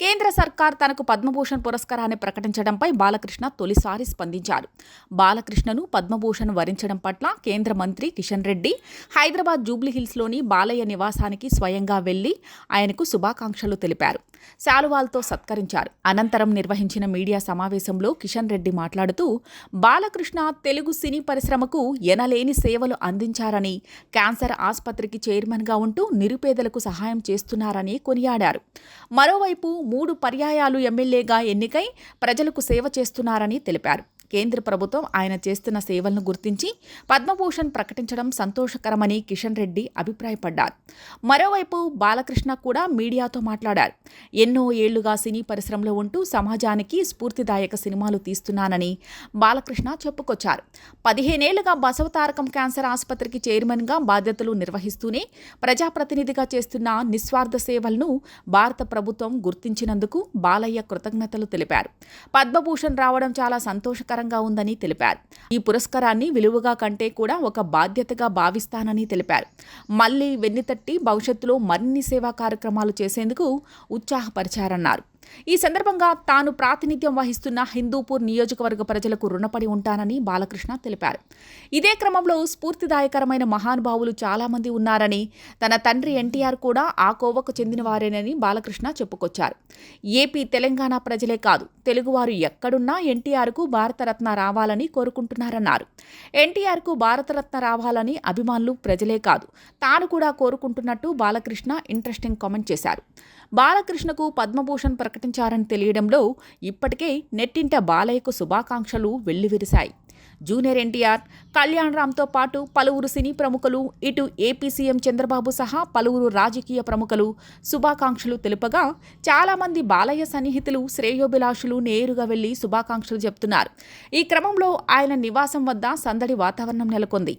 కేంద్ర సర్కార్ తనకు పద్మభూషణ్ పురస్కారాన్ని ప్రకటించడంపై బాలకృష్ణ తొలిసారి స్పందించారు. బాలకృష్ణను పద్మభూషణ్ వరించడం పట్ల కేంద్ర మంత్రి కిషన్ రెడ్డి హైదరాబాద్ జూబ్లీహిల్స్లోని బాలయ్య నివాసానికి స్వయంగా వెళ్ళి ఆయనకు శుభాకాంక్షలు తెలిపారు. శాలువాలతో సత్కరించారు. అనంతరం నిర్వహించిన మీడియా సమావేశంలో కిషన్ రెడ్డి మాట్లాడుతూ బాలకృష్ణ తెలుగు సినీ పరిశ్రమకు ఎనలేని సేవలు అందించారని క్యాన్సర్ ఆసుపత్రికి చైర్మన్గా ఉంటూ నిరుపేదలకు సహాయం చేస్తున్నారని కొనియాడారు. మరోవైపు మూడు పర్యాయాలు ఎమ్మెల్యేగా ఎన్నికై ప్రజలకు సేవ చేస్తున్నారని తెలిపారు. కేంద్ర ప్రభుత్వం ఆయన చేస్తున్న సేవలను గుర్తించి పద్మభూషణ్ ప్రకటించడం సంతోషకరమని కిషన్ రెడ్డి అభిప్రాయపడ్డారు. మరోవైపు బాలకృష్ణ కూడా మీడియాతో మాట్లాడారు. ఎన్నో ఏళ్ళుగా సినీ పరిశ్రమలో ఉంటూ సమాజానికి స్ఫూర్తిదాయక సినిమాలు తీస్తున్నానని బాలకృష్ణ చెప్పుకొచ్చారు. పదిహేనేళ్ళుగా బసవతారకం క్యాన్సర్ ఆసుపత్రికి చైర్మన్గా బాధ్యతలు నిర్వహిస్తూనే ప్రజాప్రతినిధిగా చేస్తున్న నిస్వార్థ సేవలను భారత ప్రభుత్వం గుర్తించినందుకు బాలయ్య కృతజ్ఞతలు తెలిపారు. పద్మభూషణ్ రావడం చాలా సంతోషకరంగా ఉందని తెలిపారు. ఈ పురస్కారాన్ని విలువగా కంటే కూడా ఒక బాధ్యతగా భావిస్తానని తెలిపారు. మళ్ళీ వెన్నితట్టి భవిష్యత్తులో మరిన్ని సేవా కార్యక్రమాలు చేసేందుకు ఉత్సాహపరిచారన్నారు. ఈ సందర్భంగా తాను ప్రాతినిధ్యం వహిస్తున్న హిందూపూర్ నియోజకవర్గ ప్రజలకు రుణపడి ఉంటానని బాలకృష్ణ తెలిపారు. ఇదే క్రమంలో స్ఫూర్తిదాయకరమైన మహానుభావులు చాలామంది ఉన్నారని తన తండ్రి ఎన్టీఆర్ కూడా ఆ కోవకు చెందినవారేనని బాలకృష్ణ చెప్పుకొచ్చారు. ఏపీ తెలంగాణ ప్రజలే కాదు తెలుగువారు ఎక్కడున్నా ఎన్టీఆర్కు భారతరత్న రావాలని కోరుకుంటున్నారన్నారు. ఎన్టీఆర్కు భారతరత్న రావాలని అభిమానులు ప్రజలే కాదు తాను కూడా కోరుకుంటున్నట్టు బాలకృష్ణ ఇంట్రెస్టింగ్ కామెంట్ చేశారు. బాలకృష్ణకు పద్మభూషణ్ ప్రకటించారని తెలియడంలో ఇప్పటికే నెట్టింట బాలయ్యకు శుభాకాంక్షలు వెల్లివిరిశాయి. జూనియర్ ఎన్టీఆర్ కళ్యాణ్ రామ్తో పాటు పలువురు సినీ ప్రముఖులు ఇటు ఏపీ సీఎం చంద్రబాబు సహా పలువురు రాజకీయ ప్రముఖులు శుభాకాంక్షలు తెలుపగా చాలామంది బాలయ్య సన్నిహితులు శ్రేయోభిలాషులు నేరుగా వెళ్ళి శుభాకాంక్షలు చెప్తున్నారు. ఈ క్రమంలో ఆయన నివాసం వద్ద సందడి వాతావరణం నెలకొంది.